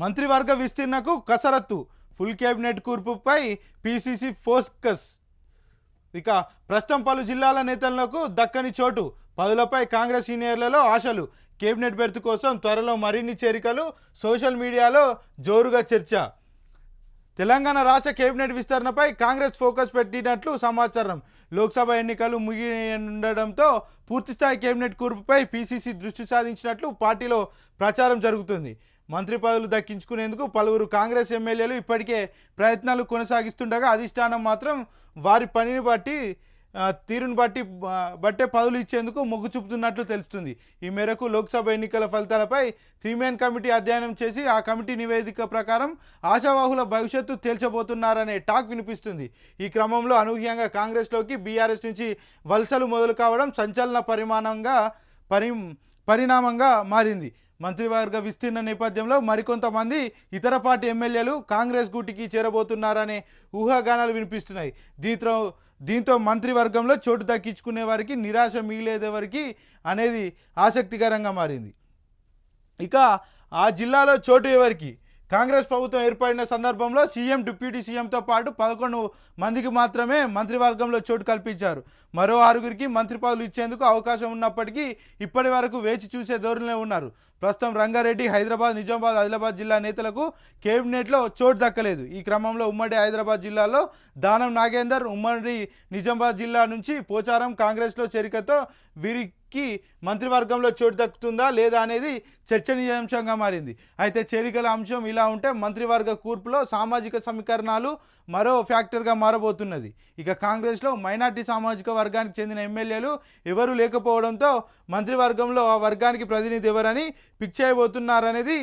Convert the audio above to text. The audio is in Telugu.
మంత్రివర్గ విస్తీర్ణకు కసరత్తు. ఫుల్ కేబినెట్ కూర్పుపై పిసిసి ఫోకస్. ఇక ప్రస్తుతం పలు జిల్లాల నేతలకు దక్కని చోటు. పదులపై కాంగ్రెస్ సీనియర్లలో ఆశలు. కేబినెట్ బెర్త్ కోసం త్వరలో మరిన్ని చేరికలు. సోషల్ మీడియాలో జోరుగా చర్చ. తెలంగాణ రాష్ట్ర కేబినెట్ విస్తరణపై కాంగ్రెస్ ఫోకస్ పెట్టినట్లు సమాచారం. లోక్సభ ఎన్నికలు ముగియనుండడంతో పూర్తిస్థాయి కేబినెట్ కూర్పుపై పీసీసీ దృష్టి సాధించినట్లు పార్టీలో ప్రచారం జరుగుతుంది. మంత్రి పదవులు దక్కించుకునేందుకు పలువురు కాంగ్రెస్ ఎమ్మెల్యేలు ఇప్పటికే ప్రయత్నాలు కొనసాగిస్తుండగా అధిష్టానం మాత్రం వారి పనిని బట్టి తీరును బట్టి బట్టే పదవులు ఇచ్చేందుకు మొగ్గు చూపుతున్నట్లు తెలుస్తుంది. ఈ మేరకు లోక్సభ ఎన్నికల ఫలితాలపై త్రీమెన్ కమిటీ అధ్యయనం చేసి ఆ కమిటీ నివేదిక ప్రకారం ఆశావాహుల భవిష్యత్తు తేల్చబోతున్నారనే టాక్ వినిపిస్తుంది. ఈ క్రమంలో అనూహ్యంగా కాంగ్రెస్లోకి బీఆర్ఎస్ నుంచి వలసలు మొదలు కావడం సంచలన పరిమాణంగా పరి పరిణామంగా మారింది. మంత్రివర్గ విస్తీర్ణ నేపథ్యంలో మరికొంతమంది ఇతర పార్టీ ఎమ్మెల్యేలు కాంగ్రెస్ గూటికి చేరబోతున్నారనే ఊహాగానాలు వినిపిస్తున్నాయి. దీంతో దీంతో మంత్రివర్గంలో చోటు దక్కించుకునే వారికి నిరాశ మిగిలేదెవరికి అనేది ఆసక్తికరంగా మారింది. ఇక ఆ జిల్లాలో చోటు ఎవరికి? కాంగ్రెస్ ప్రభుత్వం ఏర్పడిన సందర్భంలో సీఎం డిప్యూటీ సీఎంతో పాటు పదకొండు మందికి మాత్రమే మంత్రివర్గంలో చోటు కల్పించారు. మరో ఆరుగురికి మంత్రి పదవులు ఇచ్చేందుకు అవకాశం ఉన్నప్పటికీ ఇప్పటి వరకు వేచి చూసే ధోరణిలో ఉన్నారు. ప్రస్తుతం రంగారెడ్డి హైదరాబాద్ నిజామాబాద్ ఆదిలాబాద్ జిల్లా నేతలకు కేబినెట్లో చోటు దక్కలేదు. ఈ క్రమంలో ఉమ్మడి హైదరాబాద్ జిల్లాలో దానం నాగేందర్ ఉమ్మడి నిజామాబాద్ జిల్లా నుంచి పోచారం కాంగ్రెస్లో చేరికతో వీరి కి మంత్రివర్గంలో చోటు దక్కుతుందా లేదా అనేది చర్చనీయాంశంగా మారింది. అయితే చేరికల అంశం ఇలా ఉంటే మంత్రివర్గ కూర్పులో సామాజిక సమీకరణాలు మరో ఫ్యాక్టర్గా మారబోతున్నది. ఇక కాంగ్రెస్లో మైనార్టీ సామాజిక వర్గానికి చెందిన ఎమ్మెల్యేలు ఎవరూ లేకపోవడంతో మంత్రివర్గంలో ఆ వర్గానికి ప్రతినిధి ఎవరని పిక్ చేయబోతున్నారనేది